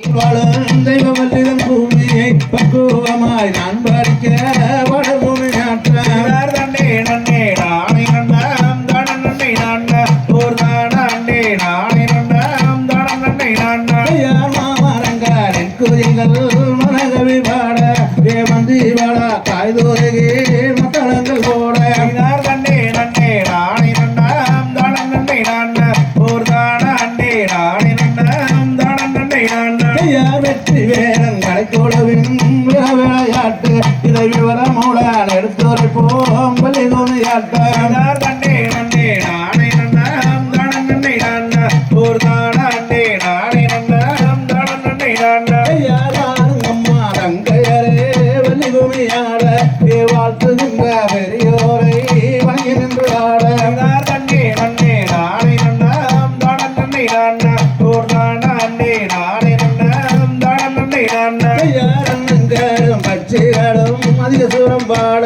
வாழும் தெய்வமல்லிதன் பூமியை பக்குவமாய் நான் படிக்க வடபூமி நாட்டார் நன்னே நன்னே நானே நன்னாம் தானம் நன்னே நான்னா ஓர் தானே நானே நன்னாம் தானம் நன்னே நான்னா மாமரங்காரின் குதிங்கள் மனகவி பாட ஏமந்தி வாழ காய்தோருகே மத்தளங்கள் வேடன் விளையாட்டு இதை விவரமுடன் எடுத்துரைப்போம் பள்ளி துணியாட்டம் ஐதார் நன்னே நானே நன்னாம் தானம் நன்னே நான்னா ஓர் தானே நானே நன்னாம் தானம் தங்கையரே வள்ளி வாழ்த்துகின்ற பெரியோரை வணங்கி நின்று ஆட ஐதார் நன்னே நானே நன்னாம் தானம் நன்னே ஓர் சேரும் அதிக சூரம் பாட.